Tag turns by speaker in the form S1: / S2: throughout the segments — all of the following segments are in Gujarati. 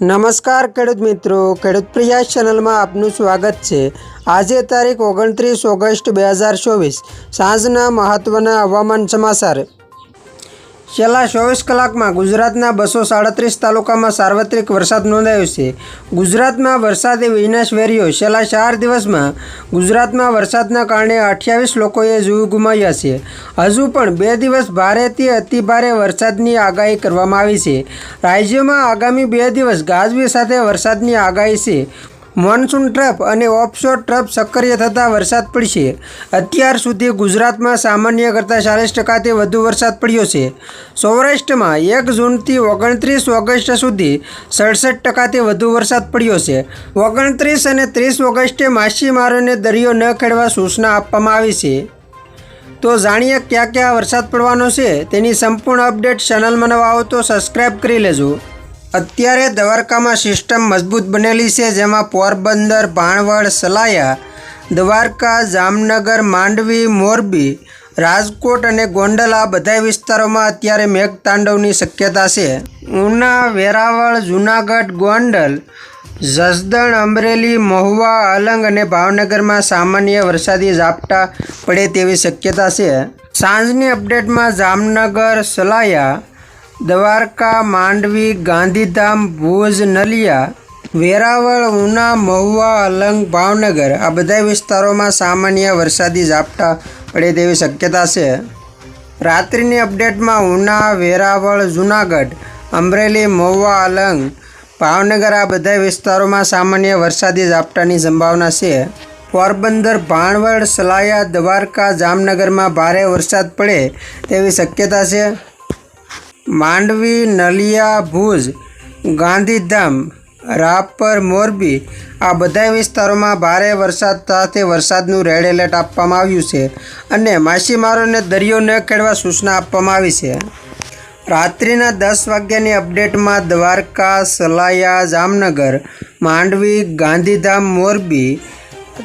S1: નમસ્કાર ખેડૂત મિત્રો, ખેડૂત પ્રિયા ચેનલમાં આપનું સ્વાગત છે. આજે તારીખ ઓગણત્રીસ ઓગસ્ટ બે હજાર ચોવીસ, સાંજના મહત્ત્વના હવામાન સમાચાર. છેલ્લા ચોવીસ કલાકમાં ગુજરાતના બસો સાડત્રીસ તાલુકામાં સાર્વત્રિક વરસાદ નોંધાયો છે. ગુજરાતમાં વરસાદે વિનાશ વેર્યો. છેલ્લા ચાર દિવસમાં ગુજરાતમાં વરસાદના કારણે અઠ્યાવીસ લોકોએ જીવ ગુમાવ્યા છે. હજુ પણ બે દિવસ ભારેથી અતિભારે વરસાદની આગાહી કરવામાં આવી છે. રાજ્યમાં આગામી બે દિવસ ગાજવી સાથે વરસાદની આગાહી છે. મોન્સૂન ટ્રપ અને ઓફશોર ટ્રપ સક્રિય થતાં વરસાદ પડશે. અત્યાર સુધી ગુજરાતમાં સામાન્ય કરતાં ચાલીસ ટકાથી વધુ વરસાદ પડ્યો છે. સૌરાષ્ટ્રમાં એક જૂનથી ઓગણત્રીસ ઓગસ્ટ સુધી સડસઠ ટકાથી વધુ વરસાદ પડ્યો છે. ઓગણત્રીસ અને ત્રીસ ઓગસ્ટે માછીમારોને દરિયો ન ખેડવા સૂચના આપવામાં આવી છે. તો જાણીએ ક્યાં ક્યાં વરસાદ પડવાનો છે? તેની સંપૂર્ણ અપડેટ ચેનલમાં નવા આવો તો સબસ્ક્રાઈબ કરી લેજો. અત્યારે દ્વારકામાં સિસ્ટમ મજબૂત બનેલી છે, જેમાં પોરબંદર, ભાણવડ, સલાયા, દ્વારકા, જામનગર, માંડવી, મોરબી, રાજકોટ અને ગોંડલ આ બધા વિસ્તારોમાં અત્યારે મેઘતાંડવની શક્યતા છે. ઉના, વેરાવળ, જૂનાગઢ, ગોંડલ, જસદણ, અમરેલી, મહુવા અલંગ અને ભાવનગરમાં સામાન્ય વરસાદી ઝાપટા પડે તેવી શક્યતા છે. સાંજની અપડેટમાં જામનગર, સલાયા દ્વારકા, માંડવી, ગાંધીધામ, ભુજ, નલિયા, વેરાવળ, ઉના, મહુવા, અલંગ, ભાવનગર આ બધા વિસ્તારોમાં સામાન્ય વરસાદી ઝાપટા પડે તેવી શક્યતા છે. રાત્રિની અપડેટમાં ઉના, વેરાવળ, જૂનાગઢ, અમરેલી, મહુવા, અલંગ, ભાવનગર આ બધા વિસ્તારોમાં સામાન્ય વરસાદી ઝાપટાની સંભાવના છે. પોરબંદર, ભાણવડ, સલાયા, દ્વારકા, જામનગરમાં ભારે વરસાદ પડે તેવી શક્યતા છે. માંડવી, નલિયા, ભુજ, ગાંધીધામ, રાપર, મોરબી આ બધા વિસ્તારોમાં ભારે વરસાદ સાથે વરસાદનું રેડ એલર્ટ આપવામાં આવ્યું છે અને માછીમારોને દરિયો ન ખેડવા સૂચના આપવામાં આવી છે. રાત્રિના દસ વાગ્યાની અપડેટમાં દ્વારકા, સલાયા, જામનગર, માંડવી, ગાંધીધામ, મોરબી,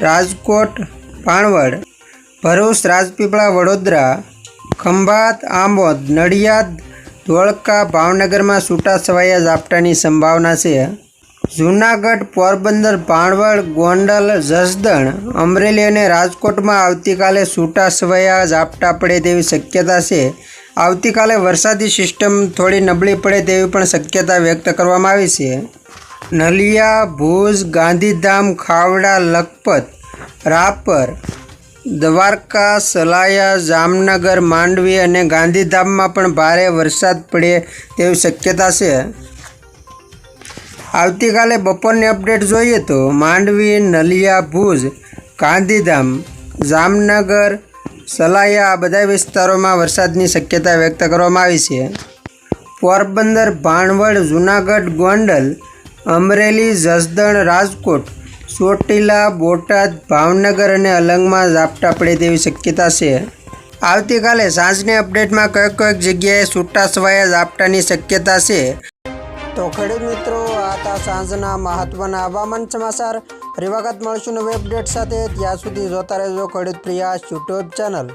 S1: રાજકોટ પાણવડ ભરૂચ, રાજપીપળા, વડોદરા, ખંભાત આંબોદ નડિયાદ ધોળકા ભાવનગરમાં છૂટાછવાયા ઝાપટાની સંભાવના છે. જૂનાગઢ, પોરબંદર, ભાણવડ, ગોંડલ, જસદણ, અમરેલી અને રાજકોટમાં આવતીકાલે છૂટાછવાયા ઝાપટા પડે તેવી શક્યતા છે. આવતીકાલે વરસાદી સિસ્ટમ થોડી નબળી પડે તેવી પણ શક્યતા વ્યક્ત કરવામાં આવી છે. નલિયા, ભુજ, ગાંધીધામ, ખાવડા, લખપત, રાપર દ્વારકા, સલાયા, જામનગર, માંડવી અને ગાંધીધામમાં પણ ભારે વરસાદ પડે તેવી શક્યતા છે. આવતીકાલે બપોરની અપડેટ જોઈએ તો માંડવી, નલિયા, ભુજ, ગાંધીધામ, જામનગર, સલાયા આ બધા વિસ્તારોમાં વરસાદની શક્યતા વ્યક્ત કરવામાં આવી છે. પોરબંદર, ભાણવડ, જૂનાગઢ, ગોંડલ, અમરેલી, જસદણ, રાજકોટ ચોટીલા, બોટાદ, ભાવનગર અને અલંગમાં ઝાપટા પડે તેવી શક્યતા છે. આવતીકાલે સાંજની અપડેટમાં કયેક કયેક જગ્યાએ છૂટાછવાયા ઝાપટાની શક્યતા છે? તો ખેડૂત મિત્રો, આ હતા સાંજના મહત્વના હવામાન સમાચાર. ફરી વખત મળશું નવી અપડેટ સાથે. ત્યાં સુધી જોતા રહેજો ખેડૂત પ્રિયા યુટ્યુબ ચેનલ.